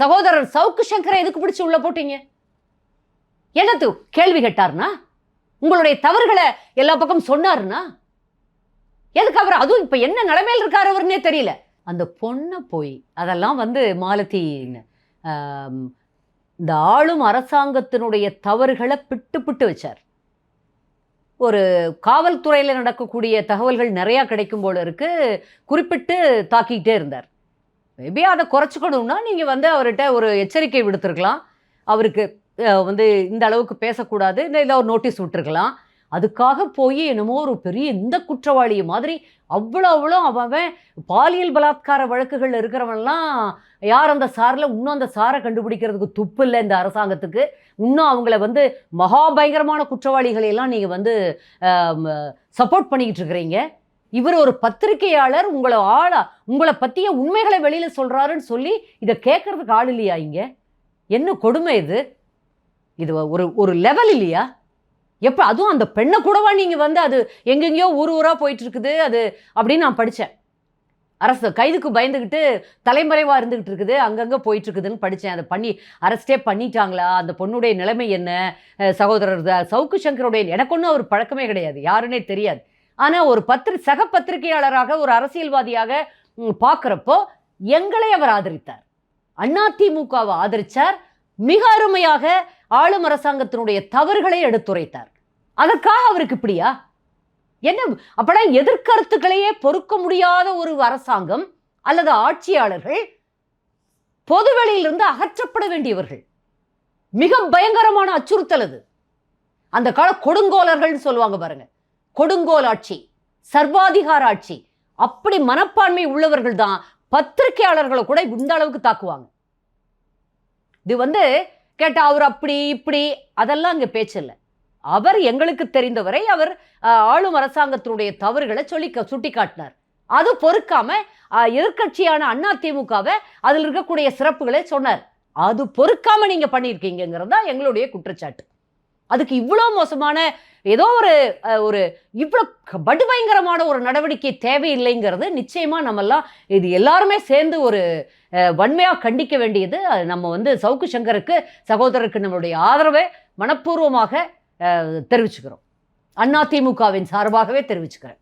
சகோதரர் சவுக்கு சங்கரை எதுக்கு பிடிச்சு உள்ள போட்டீங்க? என்னது கேள்வி கேட்டார்னா? உங்களுடைய தவறுகளை எல்லா பக்கம் சொன்னாருன்னா எதுக்கு அவர் அதுவும் இப்ப என்ன நிலைமையில் இருக்காரு அவருன்னே தெரியல. அந்த பொண்ணை போய் அதெல்லாம் வந்து மாலதி இந்த ஆளும் அரசாங்கத்தினுடைய தவறுகளை பிட்டு பிட்டு வச்சார். ஒரு காவல்துறையில் நடக்கக்கூடிய தகவல்கள் நிறையா கிடைக்கும் போல இருக்கு. குறிப்பிட்டு தாக்கிக்கிட்டே இருந்தார். மேபி அதை குறைச்சிக்கணும்னா நீங்கள் வந்து அவர்கிட்ட ஒரு எச்சரிக்கை விடுத்திருக்கலாம். அவருக்கு வந்து இந்த அளவுக்கு பேசக்கூடாது. இல்லை ஒரு நோட்டீஸ் விட்டுருக்கலாம். அதுக்காக போய் என்னமோ ஒரு பெரிய இந்த குற்றவாளி மாதிரி அவ்வளோ அவ்வளோ அவன் பாலியல் பலாத்கார வழக்குகளில் இருக்கிறவன்லாம் யார் அந்த சாரில்? இன்னும் அந்த சாரை கண்டுபிடிக்கிறதுக்கு துப்பு இல்லை இந்த அரசாங்கத்துக்கு. இன்னும் அவங்கள வந்து மகா பயங்கரமான குற்றவாளிகளை எல்லாம் நீங்கள் வந்து சப்போர்ட் பண்ணிக்கிட்டு இருக்கிறீங்க. இவர் ஒரு பத்திரிகையாளர் உங்களை ஆளா உங்களை பற்றிய உண்மைகளை வெளியில் சொல்கிறாருன்னு சொல்லி இதை கேட்கறதுக்கு ஆள் இல்லையா இங்கே? என்ன கொடுமை இது? இது ஒரு ஒரு லெவல் இல்லையா? எப்போ அதுவும் அந்த பெண்ணை கூடவா நீங்கள் வந்து அது எங்கெங்கேயோ ஊர் ஊராக போயிட்டுருக்குது அது அப்படின்னு நான் படித்தேன் அரசு கைதுக்கு பயந்துக்கிட்டு தலைமறைவாக இருந்துக்கிட்டு இருக்குது அங்கங்கே போயிட்டு இருக்குதுன்னு படித்தேன் அதை பண்ணி அரெஸ்டே பண்ணிட்டாங்களா? அந்த பொண்ணுடைய நிலைமை என்ன? சகோதரர் சவுக்கு சங்கருடைய எனக்கு ஒன்றும் அவர் பழக்கமே கிடையாது யாருன்னே தெரியாது. ஆனால் ஒரு பத்திரி சக பத்திரிகையாளராக ஒரு அரசியல்வாதியாக பார்க்குறப்போ எங்களை அவர் ஆதரித்தார். அதிமுகவை ஆதரித்தார் மிக அருமையாக ஆளும் அரசாங்கத்தினுடைய தவறுகளை எடுத்துரைத்தார். அதற்காக அவருக்கு இப்படியா? என்ன அப்படா எதிர்கருத்துக்களையே பொறுக்க முடியாத ஒரு அரசாங்கம் அல்லது ஆட்சியாளர்கள் பொதுவெளியிலிருந்து அகற்றப்பட வேண்டியவர்கள். மிக பயங்கரமான அச்சுறுத்தல் அது. அந்த கால கொடுங்கோலர்கள்னு சொல்லுவாங்க பாருங்க. கொடுங்கோல் ஆட்சி சர்வாதிகார ஆட்சி அப்படி மனப்பான்மை உள்ளவர்கள் தான் பத்திரிகையாளர்களை கூட இந்த அளவுக்கு தாக்குவாங்க. இது வந்து கேட்டால் அவர் அப்படி இப்படி அதெல்லாம் அங்கே பேச்சில்லை. அவர் எங்களுக்கு தெரிந்தவரை அவர் ஆளும் அரசாங்கத்தினுடைய தவறுகளை சொல்லி சுட்டி காட்டினார். அது பொறுக்காம எதிர்கட்சியான எதிர்க்கட்சியான அதிமுகவை அதில் இருக்கக்கூடிய சிறப்புகளை சொன்னார். அது பொறுக்காம நீங்க பண்ணியிருக்கீங்கிறது தான் எங்களுடைய குற்றச்சாட்டு. அதுக்கு இவ்வளோ மோசமான ஏதோ ஒரு ஒரு இவ்வளோ படுபயங்கரமான ஒரு நடவடிக்கை தேவையில்லைங்கிறது நிச்சயமாக நம்மெல்லாம் இது எல்லாருமே சேர்ந்து ஒரு வன்மையாக கண்டிக்க வேண்டியது. அது நம்ம வந்து சவுக்கு சங்கருக்கு சகோதரருக்கு நம்மளுடைய ஆதரவை மனப்பூர்வமாக தெரிவிச்சுக்கிறோம். அதிமுகவின் சார்பாகவே தெரிவிச்சுக்கிறேன்.